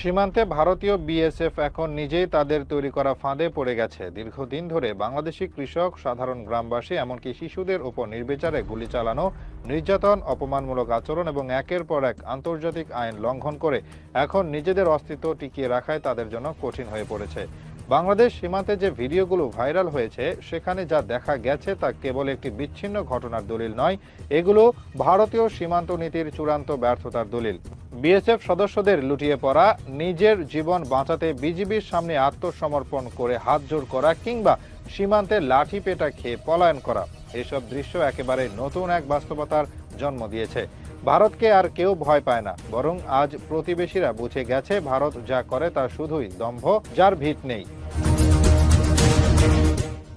সীমান্তে ভারতীয় বিএসএফ এখন নিজেই তাদের তৈরি করা ফাঁদে পড়ে গেছে। দীর্ঘদিন ধরে বাংলাদেশি কৃষক, সাধারণ গ্রামবাসী, এমনকি শিশুদের উপর নির্বিচারে গুলি চালানো, নির্যাতন, অপমানমূলক আচরণ এবং একের পর এক আন্তর্জাতিক আইন লঙ্ঘন করে এখন নিজেদের অস্তিত্ব টিকিয়ে রাখায় তাদের জন্য কঠিন হয়ে পড়েছে। বাংলাদেশ সীমান্তে যে ভিডিওগুলো ভাইরাল হয়েছে, সেখানে যা দেখা গেছে তা কেবল একটি বিচ্ছিন্ন ঘটনার দলিল নয়, এগুলো ভারতীয় সীমান্ত নীতির চূড়ান্ত ব্যর্থতার দলিল। বিএসএফ সদস্যদের লুটিয়ে পড়া, নিজের জীবন বাঁচাতে বিজিবির সামনে আত্মসমর্পণ করে হাত জোড় করা কিংবা সীমান্তে লাঠি পেটা খেয়ে পলায়ন করা, এসব দৃশ্য একেবারে নতুন এক বাস্তবতার জন্ম দিয়েছে। ভারতকে আর কেউ ভয় পায় না, বরং আজ প্রতিবেশীরা বুঝে গেছে ভারত যা করে তা শুধুই দম্ভ, যার ভিত নেই।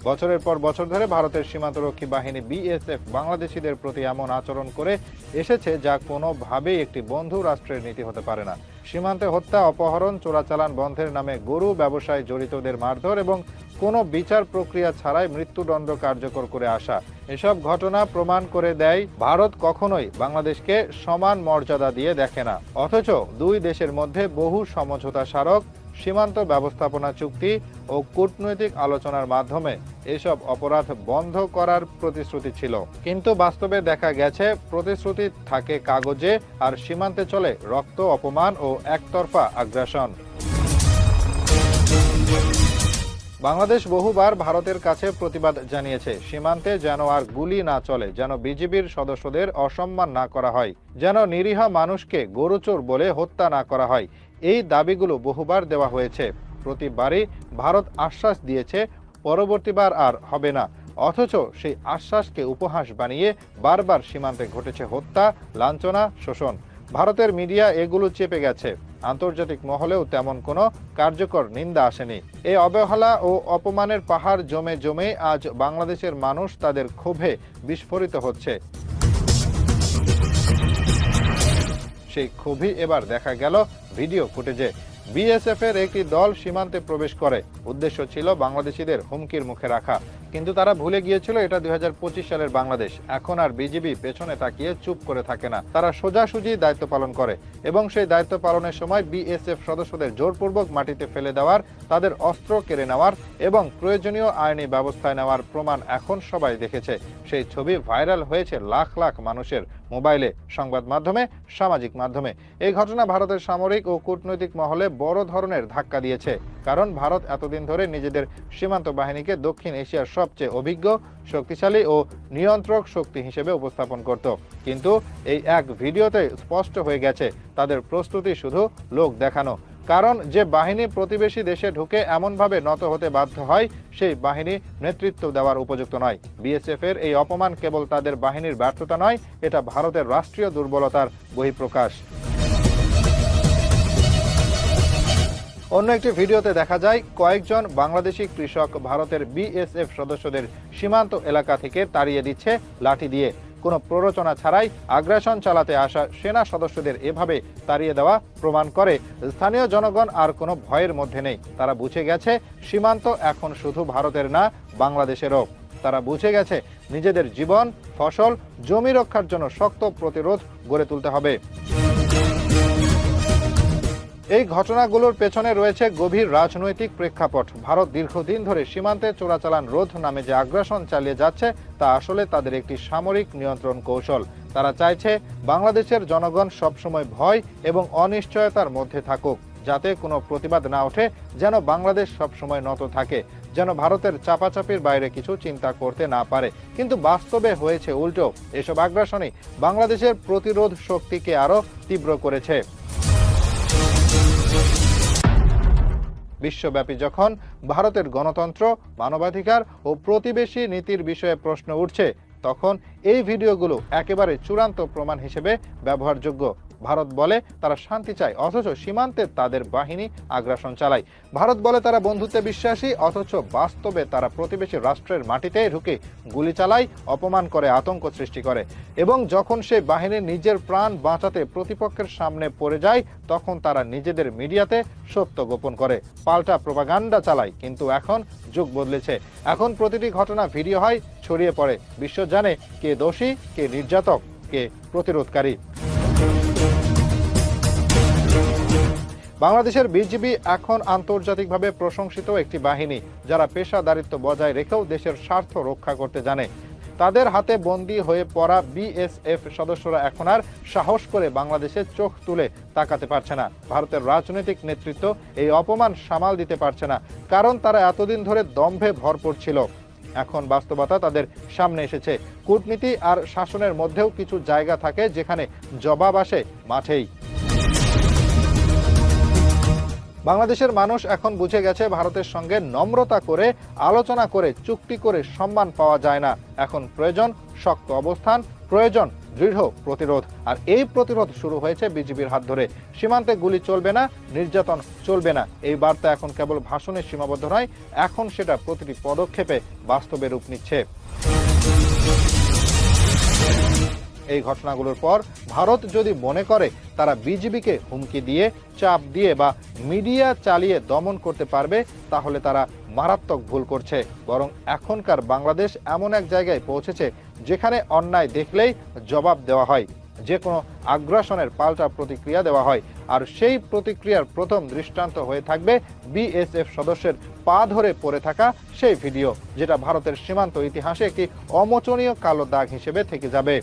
বছরের পর বছর ধরে ভারতের সীমান্তরক্ষী বাহিনী বিএসএফ বাংলাদেশিদের প্রতি এমন আচরণ করে এসেছে যা কোনোভাবেই একটি বন্ধু রাষ্ট্রের নীতি হতে পারে না। সীমান্তে হত্যা, অপহরণ, চোরাচালান বন্ধের নামে গরু ব্যবসায় জড়িতদের মারধর এবং কোনো বিচার প্রক্রিয়া ছাড়াই মৃত্যুদণ্ড কার্যকর করে আসা। এসব ঘটনা প্রমাণ করে দেয়, ভারত কখনোই বাংলাদেশকে সমান মর্যাদা দিয়ে দেখে না। অথচ দুই দেশের মধ্যে বহু সমঝোতা স্মারক, সীমান্ত ব্যবস্থাপনা চুক্তি ও কূটনৈতিক আলোচনার মাধ্যমে এসব অপরাধ বন্ধ করার প্রতিশ্রুতি ছিল। কিন্তু বাস্তবে দেখা গেছে, প্রতিশ্রুতি থাকে কাগজে আর সীমান্তে চলে রক্ত অপমান ও একতরফা আগ্রাসন। বাংলাদেশ বহুবার ভারতের কাছে প্রতিবাদ জানিয়েছে। সীমান্তে যেন আর গুলি না চলে, যেন বিজিবির সদস্যদের অসম্মান না করা হয়, যেন নিরীহ মানুষকে গরুচোর বলে হত্যা না করা হয়। এই দাবিগুলো বহুবার দেওয়া হয়েছে। প্রতিবারই ভারত আশ্বাস দিয়েছে, পরবর্তীবার আর হবে না। অথচ সেই আশ্বাসকে উপহাস বানিয়ে বারবার সীমান্তে ঘটেছে হত্যা, লাঞ্ছনা, শোষণ। ভারতের মিডিয়া এগুলো চেপে গেছে। আন্তর্জাতিক মহলেও তেমন কোনো কার্যকর নিন্দা আসেনি। এই অবহেলা ও অপমানের পাহাড় জমে জমে আজ বাংলাদেশের মানুষ তাদের ক্ষোভে বিস্ফোরিত হচ্ছে। সেই ক্ষোভই এবার দেখা গেল ভিডিও ফুটেজে। বিএসএফ এর একটি দল সীমান্তে প্রবেশ করে। উদ্দেশ্য ছিল বাংলাদেশিদের হুমকির মুখে রাখা। কিন্তু তারা ভুলে গিয়েছিল এটা দুই হাজার পঁচিশ সালের বাংলাদেশ। এখন আর বিজিবি পেছনে তাকিয়ে চুপ করে থাকে না। তারা সোজাসুজি দায়িত্ব পালন করে এবং সেই দায়িত্ব পালনের সময় বিএসএফ সদস্যদের জোরপূর্বক মাটিতে ফেলে দেওয়ার, তাদের অস্ত্র কেড়ে নেওয়ার এবং প্রয়োজনীয় আইনি ব্যবস্থায় নেওয়ার প্রমাণ এখন সবাই দেখেছে। সেই ছবি ভাইরাল হয়েছে লাখ লাখ মানুষের মোবাইলে, সংবাদ মাধ্যমে, সামাজিক মাধ্যমে। এই ঘটনা ভারতের সামরিক ও কূটনৈতিক মহলে বড় ধরনের ধাক্কা দিয়েছে। কারণ ভারত এতদিন ধরে নিজেদের সীমান্ত বাহিনীকে দক্ষিণ এশিয়ার সবচেয়ে অভিজ্ঞ, শক্তিশালী ও নিয়ন্ত্রক শক্তি হিসেবে উপস্থাপন করত। কিন্তু এই এক ভিডিওতে স্পষ্ট হয়ে গেছে, তাদের প্রস্তুতি শুধু লোক দেখানো। কারণ যে বাহিনী প্রতিবেশী দেশে ঢুকে এমনভাবে নত হতে বাধ্য হয়, সেই বাহিনী নেতৃত্ব দেওয়ার উপযুক্ত নয়। বিএসএফ এর এই অপমান কেবল তাদের বাহিনীর ব্যর্থতা নয়, এটা ভারতের রাষ্ট্রীয় দুর্বলতার বহিঃপ্রকাশ। অন্য একটি ভিডিওতে দেখা যায়, কয়েকজন বাংলাদেশি কৃষক ভারতের বিএসএফ সদস্যদের সীমান্ত এলাকা থেকে তাড়িয়ে দিচ্ছে লাঠি দিয়ে। কোনো প্ররোচনা ছাড়াই আগ্রাসন চালাতে আসা সেনা সদস্যদের এভাবে তাড়িয়ে দেওয়া প্রমাণ করে। স্থানীয় জনগণ আর কোনো ভয়ের মধ্যে নেই। তারা বুঝে গেছে, সীমান্ত এখন শুধু ভারতের না, বাংলাদেশেরও। তারা বুঝে গেছে, নিজেদের জীবন, ফসল, জমি রক্ষার জন্য শক্ত প্রতিরোধ গড়ে তুলতে হবে। এই ঘটনাগুলোর পেছনে রয়েছে গভীর রাজনৈতিক প্রেক্ষাপট। ভারত দীর্ঘদিন ধরে সীমান্তে চোরাচালান রোধ নামে যে আগ্রাসন চালিয়ে যাচ্ছে, তা আসলে তাদের একটি সামরিক নিয়ন্ত্রণ কৌশল। তারা চাইছে বাংলাদেশের জনগণ সবসময় ভয় এবং অনিশ্চয়তার মধ্যে থাকুক, যাতে কোনো প্রতিবাদ না ওঠে, যেন বাংলাদেশ সবসময় নত থাকে, যেন ভারতের চাপাচাপির বাইরে কিছু চিন্তা করতে না পারে। কিন্তু বাস্তবে হয়েছে উল্টো। এসব আগ্রাসনই বাংলাদেশের প্রতিরোধ শক্তিকে আরও তীব্র করেছে। বিশ্বব্যাপী যখন ভারতের গণতন্ত্র, মানবাধিকার ও প্রতিবেশী নীতির বিষয়ে প্রশ্ন উঠছে, তখন এই ভিডিওগুলো একেবারে চূড়ান্ত প্রমাণ হিসেবে ব্যবহারযোগ্য। ভারত বলে তারা শান্তি চায়, অথচ সীমান্তে তাদের বাহিনী আগ্রাসন চালায়। ভারত বলে তারা বন্ধুত্বে বিশ্বাসী, অথচ বাস্তবে তারা প্রতিবেশী রাষ্ট্রের মাটিতে ঢুকে গুলি চালায়, অপমান করে, আতঙ্ক সৃষ্টি করে। এবং যখন সে বাহিনী নিজের প্রাণ বাঁচাতে প্রতিপক্ষের সামনে পড়ে যায়, তখন তারা নিজেদের মিডিয়াতে সত্য গোপন করে। পাল্টা প্রপাগান্ডা চালায়, কিন্তু এখন যুগ বদলেছে। এখন প্রতিটি ঘটনা ভিডিও হয়, ছড়িয়ে পড়ে। বিশ্ব জানে কে দোষী, কে নির্যাতক, কে প্রতিরোধকারী। বাংলাদেশের বিজিবি এখন আন্তর্জাতিকভাবে প্রশংসিত একটি বাহিনী, যারা পেশাদারিত্ব বজায় রেখেও দেশের স্বার্থ রক্ষা করতে জানে। তাদের হাতে বন্দী হয়ে পড়া বিএসএফ সদস্যরা এখন আর সাহস করে বাংলাদেশে চোখ তুলে তাকাতে পারছে না। ভারতের রাজনৈতিক নেতৃত্ব এই অপমান সামাল দিতে পারছে না, কারণ তারা এতদিন ধরে দম্ভে ভরপুর ছিল। এখন বাস্তবতা তাদের সামনে এসেছে। কূটনীতি আর শাসনের মধ্যেও কিছু জায়গা থাকে যেখানে জবাব আসে মাঠেই। বাংলাদেশের মানুষ এখন বুঝে গেছে ভারতের সঙ্গে নম্রতা করে, আলোচনা করে, চুক্তি করে সম্মান পাওয়া যায় না। এখন প্রয়োজন শক্ত অবস্থান, প্রয়োজন দৃঢ় প্রতিরোধ। আর এই প্রতিরোধ শুরু হয়েছে বিজিবির হাত ধরে। সীমান্তে গুলি চলবে না, নির্যাতন চলবে না। এই বার্তা এখন কেবল ভাষণে সীমাবদ্ধ নয়, এখন সেটা প্রতিটি পদক্ষেপে বাস্তবে রূপ নিচ্ছে। এই ঘটনাগুলোর পর ভারত যদি মনে করে, তারা বিজিবিকে হুমকি দিয়ে, চাপ দিয়ে বা মিডিয়া চালিয়ে দমন করতে পারবে, তাহলে তারা মারাত্মক ভুল করছে। বরং এখনকার বাংলাদেশ এমন এক জায়গায় পৌঁছেছে যেখানে অন্যায় দেখলেই জবাব দেওয়া হয়। যে কোনো আগ্রাসনের পাল্টা প্রতিক্রিয়া দেওয়া হয়। আর সেই প্রতিক্রিয়ার প্রথম দৃষ্টান্ত হয়ে থাকবে বিএসএফ সদস্যের পা ধরে পড়ে থাকা সেই ভিডিও, যেটা ভারতের সীমান্ত ইতিহাসে একটি অমোচনীয় কালো দাগ হিসেবে থেকে যাবে।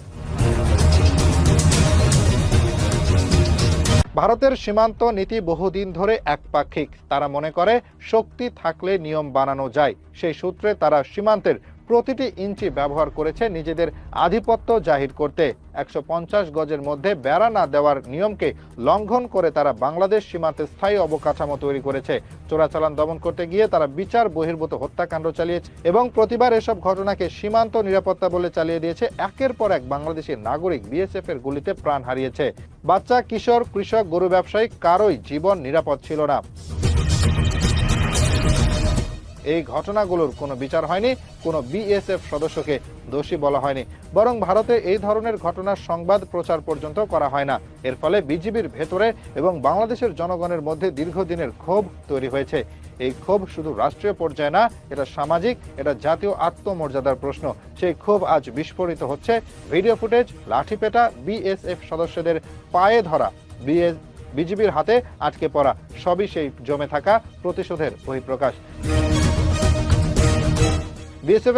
ভারতের সীমান্ত নীতি বহুদিন ধরে একপাক্ষিক। তারা মনে করে, শক্তি থাকলে নিয়ম বানানো যায়। সেই সূত্রে তারা সীমান্তের প্রতিটি ইঞ্চি ব্যবহার করেছে নিজেদের আধিপত্য জাহির করতে। একশো পঞ্চাশ গজের মধ্যে বেড়া না দেওয়ার নিয়মকে লঙ্ঘন করে তারা বাংলাদেশ সীমান্তে স্থায়ী অবকাঠামো তৈরি করেছে। চোরাচালান দমন করতে গিয়ে তারা বিচার, বহির্ভূত হত্যাকাণ্ড চালিয়েছে এবং প্রতিবার এসব ঘটনাকে সীমান্ত নিরাপত্তা বলে চালিয়ে দিয়েছে। একের পর এক বাংলাদেশের নাগরিক বিএসএফ এর গুলিতে প্রাণ হারিয়েছে। বাচ্চা, কিশোর, কৃষক, গরু ব্যবসায়ী কারোই জীবন নিরাপদ ছিল না। এই ঘটনাগুলোর কোনো বিচার হয়নি, কোনো বিএসএফ সদস্যকে দোষী বলা হয়নি। বরং ভারতে এই ধরনের ঘটনার সংবাদ প্রচার পর্যন্ত করা হয় না। এর ফলে বিজিবির ভেতরে এবং বাংলাদেশের জনগণের মধ্যে দীর্ঘদিনের ক্ষোভ তৈরি হয়েছে। এই ক্ষোভ শুধু রাষ্ট্রীয় পর্যায়ে না, এটা সামাজিক, এটা জাতীয় আত্মমর্যাদার প্রশ্ন। সেই ক্ষোভ আজ বিস্ফোরিত হচ্ছে। ভিডিও ফুটেজ, লাঠিপেটা, বিএসএফ সদস্যদের পায়ে ধরা, বিএস, বিজিবির হাতে আটকে পড়া, সবই সেই জমে থাকা প্রতিশোধের বহিঃপ্রকাশ। বিএসএফ